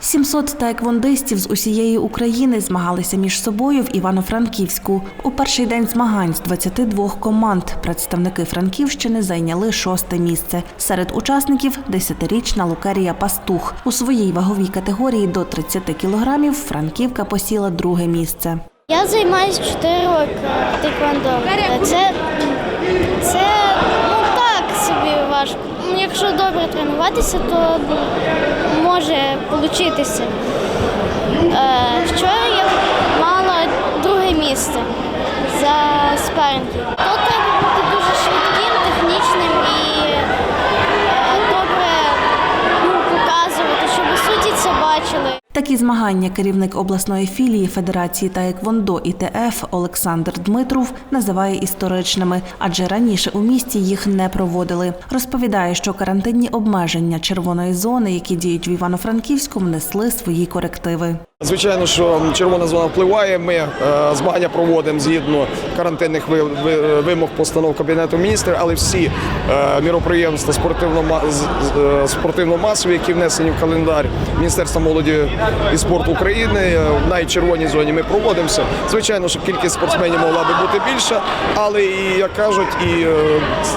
700 таеквондистів з усієї України змагалися між собою в Івано-Франківську. У перший день змагань з 22 команд представники Франківщини зайняли шосте місце. Серед учасників – 10-річна Лукерія Пастух. У своїй ваговій категорії до 30 кілограмів Франківка посіла друге місце. Я займаюся 4 роки тейквондо. Це, це важко. Ну, Якщо добре тренуватися, то може вийти. Е, Вчора я мала друге місце за спарринги. Тут треба бути дуже швидким, технічним і е, добре ну, показувати, щоб судді це бачили. Такі змагання керівник обласної філії Федерації таеквондо ІТФ Олександр Дмитров називає історичними, адже раніше у місті їх не проводили. Розповідає, що карантинні обмеження червоної зони, які діють в Івано-Франківську, внесли свої корективи. Звичайно, що червона зона впливає. Ми е, змагання проводимо згідно карантинних ви- ви- вимог постанов Кабінету міністрів, але всі е, міроприємства е, спортивно-масові, які внесені в календар Міністерства молоді і спорту України, в найчервоній зоні ми проводимося. Звичайно, що кількість спортсменів могла би бути більша, але і як кажуть, і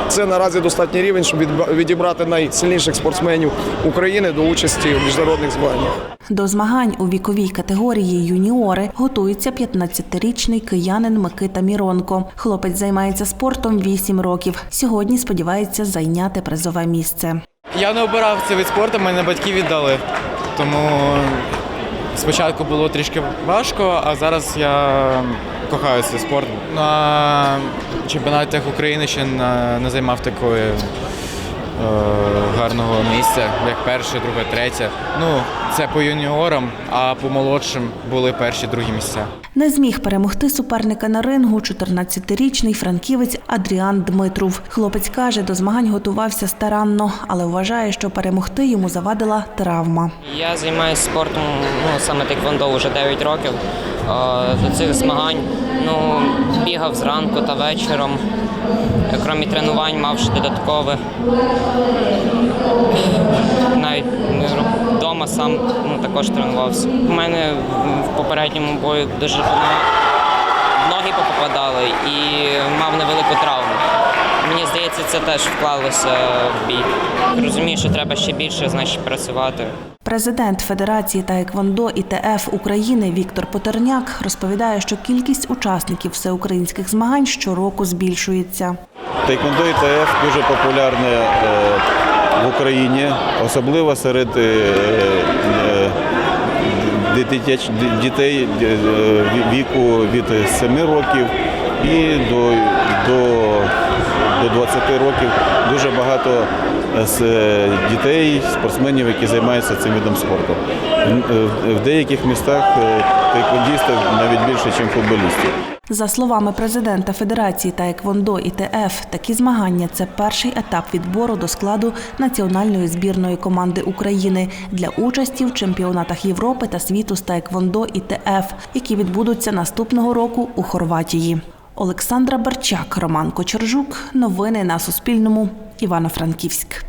це наразі достатній рівень, щоб відібрати найсильніших спортсменів України до участі в міжнародних змаганнях. До змагань у віковій категорії юніори готується 15-річний киянин Микита Міронко. Хлопець займається спортом 8 років. Сьогодні сподівається зайняти призове місце. Я не обирав цей вид спорту, мене батьки віддали. Тому спочатку було трішки важко, а зараз я кохаю цей спорт. На чемпіонатах України ще не, займав такої гарного місця, як перше, друге, третє. Ну, це по юніорам, а по молодшим були перші, другі місця. Не зміг перемогти суперника на рингу 14-річний франківець Адріан Дмитров. Хлопець каже, до змагань готувався старанно, але вважає, що перемогти йому завадила травма. Я займаюся спортом ну, саме тейквондо вже 9 років. До цих змагань ну, бігав зранку та вечором. Крім тренувань, мав ще додаткове. Навіть вдома сам ну, також тренувався. У мене в попередньому бою дуже ноги попадали і мав невелику травму. Мені здається, це теж вклалося в бій. Розумію, що треба ще більше значить, працювати. Президент Федерації таеквондо ІТФ України Віктор Потерняк розповідає, що кількість учасників всеукраїнських змагань щороку збільшується. Тейквондо ІТФ дуже популярне в Україні, особливо серед е, е, дитяч- дітей е, віку від 7 років і до, до, до 20 років. Дуже багато з е, дітей, спортсменів, які займаються цим видом спорту. В- е, деяких містах е, тейквондістів навіть більше, ніж футболістів. За словами президента Федерації таеквондо ІТФ, такі змагання це перший етап відбору до складу національної збірної команди України для участі в чемпіонатах Європи та світу з таеквондо ІТФ, які відбудуться наступного року у Хорватії. Олександра Барчак, Роман Кочержук. Новини на Суспільному. Івано-Франківськ.